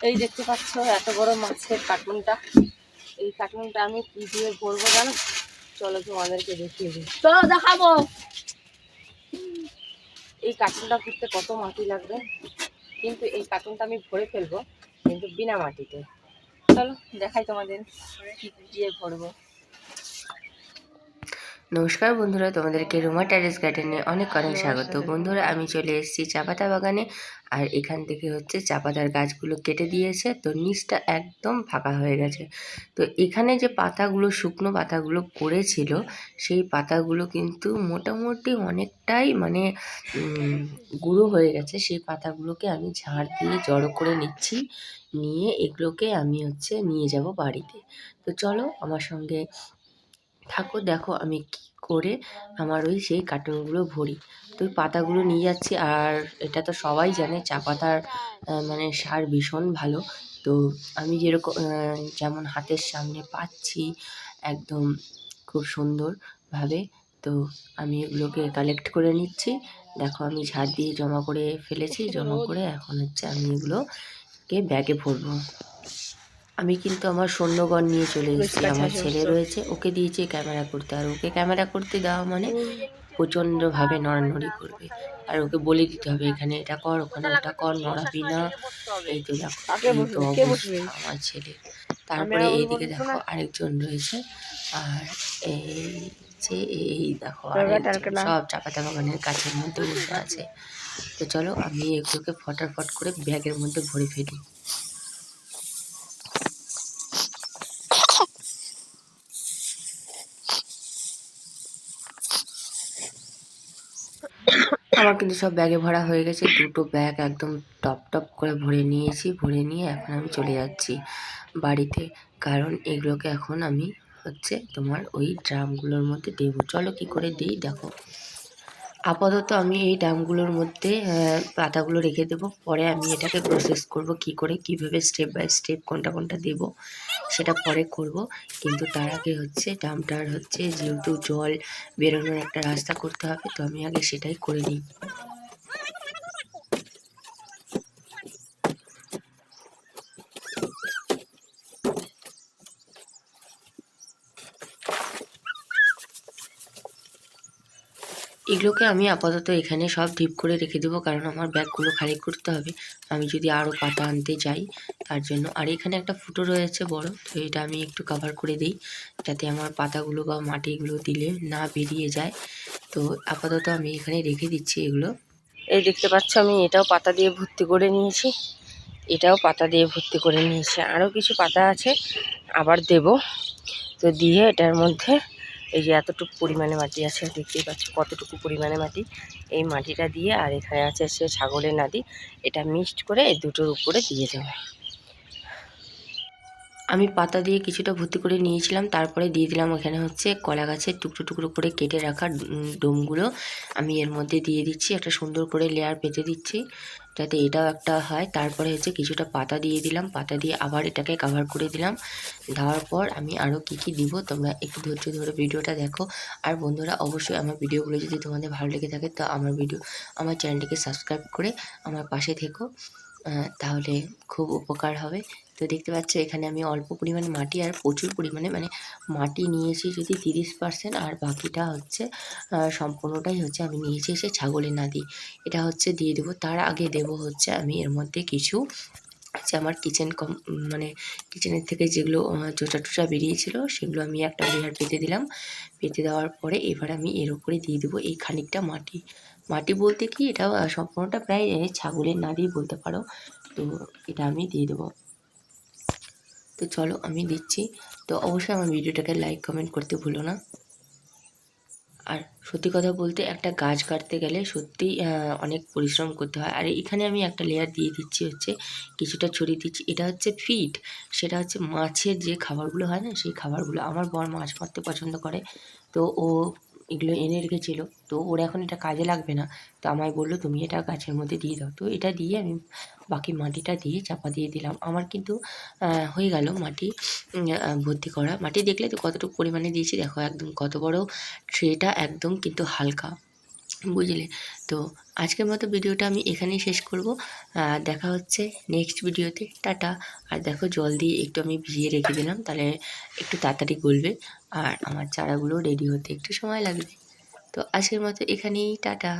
এই দেখতে পাচ্ছ এত বড় মাছের কার্টুনটা এই কার্টুনটা আমি কি দিয়ে ভরবো জানো? চলো তোমাদেরকে দেখিয়ে দিই। চলো দেখাবো। এই কার্টুনটা করতে কত মাটি লাগবে। কিন্তু এই কার্টুনটা আমি ভরে ফেলব, কিন্তু বিনা মাটিতে। চলো দেখাই তোমাদের কি দিয়ে ভরবো। নমস্কার বন্ধুরা তোমাদেরকে রোমা টেরেস গার্ডেনে অনেক অনেক স্বাগত। বন্ধুরা আমি চলে এসেছি চাপাতা বাগানে। আর এখান থেকে হচ্ছে চাপাতার গাছগুলো কেটে দিয়েছে তো নিচটা একদম ফাঁকা হয়ে গেছে। তো এখানে যে পাতাগুলো শুকনো পাতাগুলো পড়েছিল সেই পাতাগুলো কিন্তু মোটামুটি অনেকটাই মানে গুঁড়ো হয়ে গেছে। সেই পাতাগুলোকে আমি ঝাড় দিয়ে জড়ো করে নিচ্ছি নিয়ে এগুলোকে আমি হচ্ছে নিয়ে যাব বাড়িতে। তো চলো আমার সঙ্গে থাকো, দেখো আমি কি করে আমার ওই সেই কার্টুনগুলো ভরি। তো পাতাগুলো নিয়ে যাচ্ছি, আর এটা তো সবাই জানে, চা পাতার মানে সার ভীষণ ভালো। তো আমি যেরকম যেমন হাতের সামনে পাচ্ছি, একদম খুব সুন্দরভাবে। তো আমি এগুলোকে কালেক্ট করে নিচ্ছি। দেখো আমি ঝাড় দিয়ে জমা করে ফেলেছি, জমা করে এখন হচ্ছে আমি এগুলোকে ব্যাগে ভরবো। আমি কিন্তু আমার সৈন্যগণ নিয়ে চলে এসেছি। আমার ছেলে রয়েছে ওকে দিয়েছি ক্যামেরা করতে। আর ওকে ক্যামেরা করতে দেওয়া মানে প্রচণ্ডভাবে নড়ানড়ি করবে। আর ওকে বলে দিতে হবে এখানে এটা কর ওখানে ওটা কর নড়াবি না। এই তো দেখো তো অবস্থা আমার ছেলে। তারপরে এইদিকে দেখো। আরেকজন রয়েছে। আর এই যে এই দেখো সব আরেকজন টারকা মানে গাছের মধ্যে বসে আছে। তো চলো আমি এগুলোকে ফটাফট করে ব্যাগের মধ্যে ভরে ফেলি। আমার কিন্তু সব ব্যাগে ভরা হয়ে গেছে। দুটো ব্যাগ একদম টপ টপ করে ভরে নিয়েছি, ভরে নিয়ে এখন আমি চলে যাচ্ছি বাড়িতে। কারণ এগুলোকে এখন আমি হচ্ছে তোমার ওই ড্রামগুলোর মধ্যে দেবো। চলো কি করে দিই, দেখো। আপাতত আমি এই ড্রামগুলোর মধ্যে পাতাগুলো রেখে দেব। পরে আমি এটাকে প্রসেস করব কি করে, কীভাবে স্টেপ বাই স্টেপ কোনটা কোনটা দেব, সেটা পরে করব। কিন্তু তার আগে হচ্ছে ড্রামটার হচ্ছে যেহেতু জল বেরোনোর একটা রাস্তা করতে হবে, তো আমি আগে সেটাই করে নিই। এগুলোকে আমি আপাতত এখানে সব ডিপ করে রেখে দেবো, কারণ আমার ব্যাগগুলো খালি করতে হবে। আমি যদি আরও পাতা আনতে যাই, তার জন্য। আর এখানে একটা ফুটো রয়েছে বড়, তো এটা আমি একটু কাভার করে দিই, যাতে আমার পাতাগুলো বা মাটিগুলো দিলে না বেরিয়ে যায়। তো আপাতত আমি এখানে রেখে দিচ্ছি এগুলো। এই দেখতে পাচ্ছ, আমি এটাও পাতা দিয়ে ভর্তি করে নিয়েছি। এটাও পাতা দিয়ে ভর্তি করে নিয়েছি। আরও কিছু পাতা আছে, আবার দেব। তো দিয়ে এটার মধ্যে এই যে এতটুকু পরিমাণে মাটি আছে, দেখতেই পাচ্ছ কতটুকু পরিমাণে মাটি। এই মাটিটা দিয়ে আর এখানে আছে সে ছাগলের নাদি, এটা মিক্সড করে এই দুটোর উপরে দিয়ে দেবো। আমি পাতা দিয়ে কিছুটা ভর্তি করে নিয়েছিলাম, তারপরে দিয়ে দিলাম ওখানে হচ্ছে কলা গাছের টুকরো টুকরো করে কেটে রাখা ডোমগুলো। আমি এর মধ্যে দিয়ে দিচ্ছি, একটা সুন্দর করে লেয়ার পেতে দিচ্ছি। যাতে এটাও একটা হয়। তারপরে হচ্ছে কিছুটা পাতা দিয়ে দিলাম। পাতা দিয়ে আবার এটাকে কাভার করে দিলাম। দেওয়ার পর আমি আরও কী কী দিব তোমরা একটু ধৈর্য ধরে ভিডিওটা দেখো। আর বন্ধুরা, অবশ্যই আমার ভিডিওগুলো যদি তোমাদের ভালো লেগে থাকে, তো আমার ভিডিও, আমার চ্যানেলটিকে সাবস্ক্রাইব করে আমার পাশে থেকো। তাহলে খুব উপকার হবে। তো দেখতে পাচ্ছ, এখানে আমি অল্প পরিমাণে মাটি আর প্রচুর পরিমাণে মানে মাটি নিয়েছি যদি তিরিশ পার্সেন্ট, আর বাকিটা হচ্ছে সম্পূর্ণটাই হচ্ছে আমি নিয়েছি এসে ছাগলে না দিই এটা হচ্ছে দিয়ে দেবো, তার আগে দেব হচ্ছে আমি এর মধ্যে কিছু, হচ্ছে আমার কিচেন কম মানে কিচেনের থেকে যেগুলো চোচা টোচা বেরিয়েছিল, সেগুলো আমি একটা লেয়ার পেতে দিলাম। পেতে দেওয়ার পরে এবার আমি এর উপরে দিয়ে দেবো এই খানিকটা মাটি। মাটি বলতে কি এটা সম্পূর্ণটা প্রায় ছাগলের নাদি বলতে পারো। তো এটা আমি দিয়ে দেবো। তো চলো আমি দিচ্ছি। তো অবশ্যই আমার ভিডিওটাকে লাইক কমেন্ট করতে ভুলো না। আর সত্যি কথা বলতে একটা গাছ কাটতে গেলে সত্যিই আহ, অনেক পরিশ্রম করতে হয়। আর এখানে আমি একটা লেয়ার দিয়ে দিচ্ছি হচ্ছে কিছুটা ছড়িয়ে দিচ্ছি। এটা হচ্ছে ফিড সেটা হচ্ছে মাছের যে খাবারগুলো হয় না সেই খাবারগুলো। আমার বর মাছ মারতে পছন্দ করে। তো ও এগুলো এনে রেখেছিল। তো ওর এখন এটা কাজে লাগবে না। তো আমায় বলল, তুমি এটা গাছের মধ্যে দিয়ে দাও। তো এটা দিয়ে আমি বাকি মাটিটা দিয়ে চাপা দিয়ে দিলাম। আমার কিন্তু হয়ে গেল মাটি ভর্তি করা। মাটি দেখলে তো কতটুকু পরিমাণে দিয়েছি? দেখো একদম কত বড় ট্রেটা, একদম কিন্তু হালকা। বুঝলে? তো আজকের মতো ভিডিওটা আমি এখানেই শেষ করব। দেখা হচ্ছে নেক্সট ভিডিওতে। টাটা। আর দেখো, জল দিয়ে একটু আমি ভিজিয়ে রেখে দিলাম, তাহলে একটু তাড়াতাড়ি গলবে। আর আমার চারাগুলো রেডি হতে একটু সময় লাগবে। তো আজকের মতো এখানেই, টাটা।